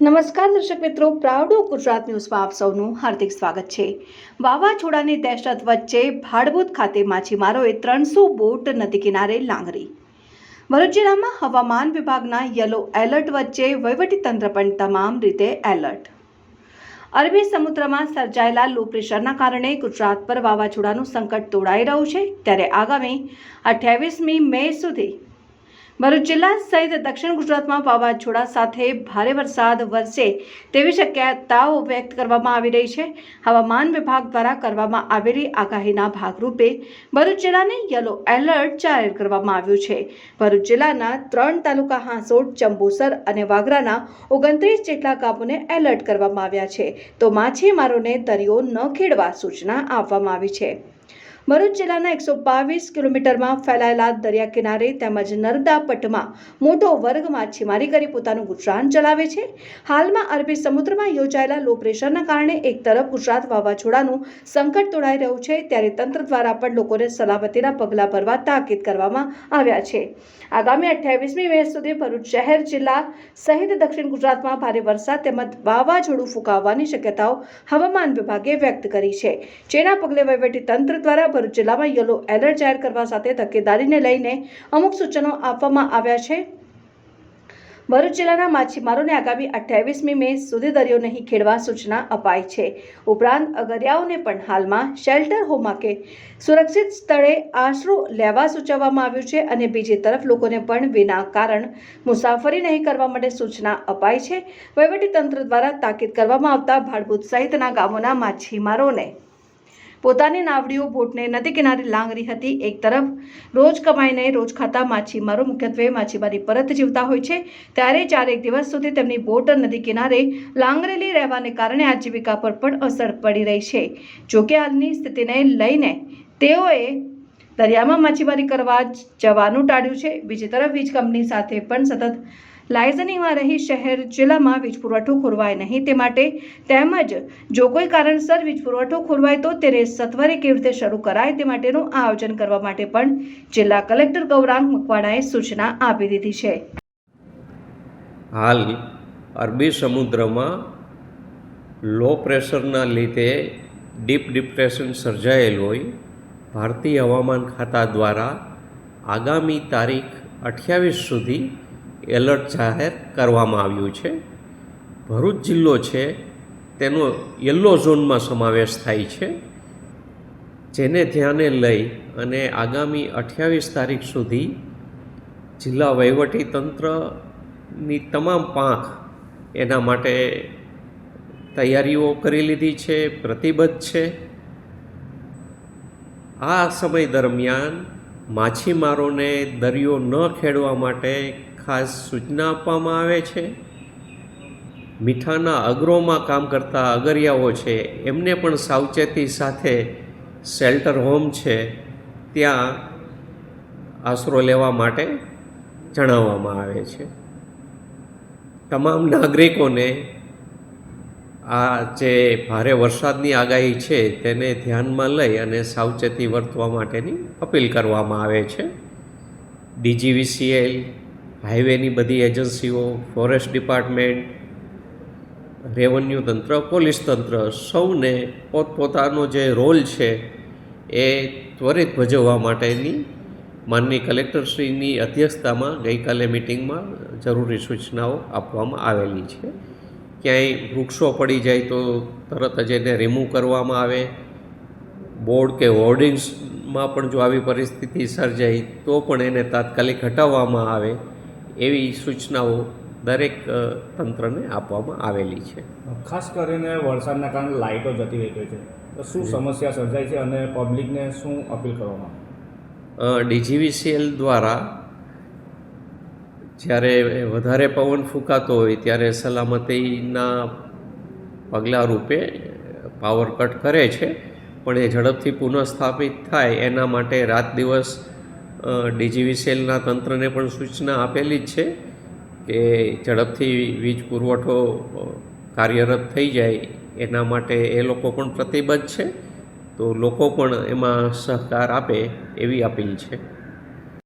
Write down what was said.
નમસ્કાર દર્શક મિત્રો, પ્રાઉડ ગુજરાત ન્યૂઝમાં આપ સૌનું હાર્દિક સ્વાગત છે. વાવાઝોડાની દહેશત વચ્ચે ભાડભૂત ખાતે માછીમારોએ ત્રણસો બોટ નદી કિનારે લાંગરી. ભરૂચ જિલ્લામાં હવામાન વિભાગના યલો એલર્ટ વચ્ચે વહીવટીતંત્ર પણ તમામ રીતે એલર્ટ. અરબી સમુદ્રમાં સર્જાયેલા લો પ્રેશરના કારણે ગુજરાત પર વાવાઝોડાનું સંકટ તોડાઈ રહ્યું છે. ત્યારે આગામી અઠ્યાવીસમી મે સુધી ભરૂચ જિલ્લા સહિત દક્ષિણ ગુજરાતમાં વાવાઝોડા સાથે ભારે વરસાદ વરસે તેવી શક્યતાઓ વ્યક્ત કરવામાં આવી રહી છે. હવામાન વિભાગ દ્વારા કરવામાં આવેલી આગાહીના ભાગરૂપે ભરૂચ જિલ્લાને યલો એલર્ટ જાહેર કરવામાં આવ્યું છે. ભરૂચ જિલ્લાના ત્રણ તાલુકા હાંસોડ ચંબુસર અને વાગરાના ઓગણત્રીસ જેટલા ગામોને એલર્ટ કરવામાં આવ્યા છે. તો માછીમારોને દરિયો ન ખેડવા સૂચના આપવામાં આવી છે. ભરૂચ જિલ્લાના એકસો બાવીસ કિલોમીટરમાં ફેલાયેલા દરિયા કિનારે તેમજ નર્મદા પટમાં મોટો વર્ગ માછીમારી કરી પોતાનું ગુજરાન ચલાવે છે. હાલમાં અરબી સમુદ્રમાં યોજાયેલા લો પ્રેશરના કારણે એક તરફ ગુજરાત વાવાઝોડાનું સંકટ તોડાઈ રહ્યું છે, ત્યારે તંત્ર દ્વારા પણ લોકોને સલામતીના પગલાં ભરવા તાકીદ કરવામાં આવ્યા છે. આગામી અઠ્યાવીસમી મે સુધી ભરૂચ શહેર, જિલ્લા સહિત દક્ષિણ ગુજરાતમાં ભારે વરસાદ તેમજ વાવાઝોડું ફૂંકાવવાની શક્યતાઓ હવામાન વિભાગે વ્યક્ત કરી છે. જેના પગલે વહીવટી તંત્ર દ્વારા ભરૂચ જિલ્લામાં યલો એલર્ટ જાહેર કરવા સાથે તકેદારીને લઈને અમુક સૂચનો આપવામાં આવ્યા છે. ભરૂચ જિલ્લાના માછીમારોને આગામી અઠ્યાવીસમી મે સુધી દરિયો નહીં ખેડવા સૂચના અપાઈ છે. ઉપરાંત અગરિયાઓને પણ હાલમાં શેલ્ટર હોમમાં કે સુરક્ષિત સ્થળે આશરો લેવા સૂચવવામાં આવ્યું છે અને બીજી તરફ લોકોને પણ વિના કારણ મુસાફરી નહીં કરવા માટે સૂચના અપાઈ છે. વહીવટીતંત્ર દ્વારા તાકીદ કરવામાં આવતા ભાડભૂત સહિતના ગામોના માછીમારોને પોતાની નાવડીઓ બોટને નદી કિનારે લાંગરી હતી એક તરફ. રોજ કમાઈને રોજ ખાતા માછીમારો મુખ્યત્વે માછીમારી પરત જીવતા હોય છે. ત્યારે ચારેક દિવસ સુધી તેમની બોટ નદી કિનારે લાંગરેલી રહેવાને કારણે આજીવિકા પર પણ અસર પડી રહી છે. જોકે હાલની સ્થિતિને લઈને તેઓએ દરિયામાં માછીમારી કરવા જવાનું ટાળ્યું છે. બીજી તરફ વીજ કંપની સાથે પણ સતત લાયઝનિંગમાં રહી શહેર જિલ્લામાં વીજ પુરવઠો ખોરવાય નહીં તે માટે તેમજ જો કોઈ કારણસર વીજ પુરવઠો ખોરવાય તો તેને સત્વરે કેવી રીતે શરૂ કરાય તે માટેનું આયોજન કરવા માટે પણ જિલ્લા કલેક્ટર ગૌરાંગ મકવાણાએ સૂચના આપી દીધી છે. હાલ અરબી સમુદ્રમાં લો પ્રેશરના લીધે ડીપ ડિપ્રેશન સર્જાયેલ હોય, ભારતીય હવામાન ખાતા દ્વારા આગામી તારીખ અઠ્યાવીસ સુધી એલર્ટ જાહેર કરવામાં આવ્યું છે. ભરૂચ જિલ્લો છે, તેનો યલો ઝોનમાં સમાવેશ થાય છે. જેને ધ્યાને લઈ અને આગામી અઠ્યાવીસ તારીખ સુધી જિલ્લા વહીવટી તંત્રની તમામ પાંખ એના માટે તૈયારીઓ કરી લીધી છે, પ્રતિબદ્ધ છે. આ સમય દરમિયાન માછીમારોને દરિયો ન ખેડવા માટે ખાસ સૂચના આપવામાં આવે છે. મીઠાના અગરોમાં કામ કરતા અગરિયાઓ છે. એમને પણ સાવચેતી સાથે શેલ્ટર હોમ છે. ત્યાં આશરો લેવા માટે જણાવવામાં આવે છે. તમામ નાગરિકોને આ જે ભારે વરસાદની આગાહી છે તેને ધ્યાનમાં લઈ અને સાવચેતી વર્તવા માટેની અપીલ કરવામાં આવે છે. ડીજીવીસીએલ હાઈવેની બધી એજન્સીઓ, ફોરેસ્ટ ડિપાર્ટમેન્ટ, રેવન્યુ તંત્ર, પોલીસ તંત્ર સૌને પોતપોતાનો જે રોલ છે એ ત્વરિત ભજવવા માટેની માનની કલેક્ટરશ્રીની અધ્યક્ષતામાં ગઈકાલે મિટિંગમાં જરૂરી સૂચનાઓ આપવામાં આવેલી છે. ક્યાંય વૃક્ષો પડી જાય તો તરત જ એને રિમૂવ કરવામાં આવે. બોર્ડ કે હોર્ડિંગ્સમાં પણ જો આવી પરિસ્થિતિ સર્જાય તો પણ એને તાત્કાલિક હટાવવામાં આવે. એવી સૂચનાઓ દરેક તંત્રને આપવામાં આવેલી છે. ખાસ કરીને વરસાદના કારણે લાઇટો જતી રહેતી છે. તો શું સમસ્યા સર્જાય છે અને પબ્લિકને શું અપીલ કરવામાં ડીજીવીસીએલ દ્વારા જ્યારે વધારે પવન ફૂંકાતો હોય ત્યારે સલામતીના પગલાં રૂપે પાવર કટ કરે છે. પણ એ ઝડપથી પુનઃસ્થાપિત થાય એના માટે રાત દિવસ ડીજીવીસીએલના તંત્રને પણ સૂચના આપેલી જ છે કે ઝડપથી વીજ પુરવઠો કાર્યરત થઈ જાય એના માટે એ લોકો પણ પ્રતિબદ્ધ છે. તો લોકો પણ એમાં સહકાર આપે એવી અપીલ છે.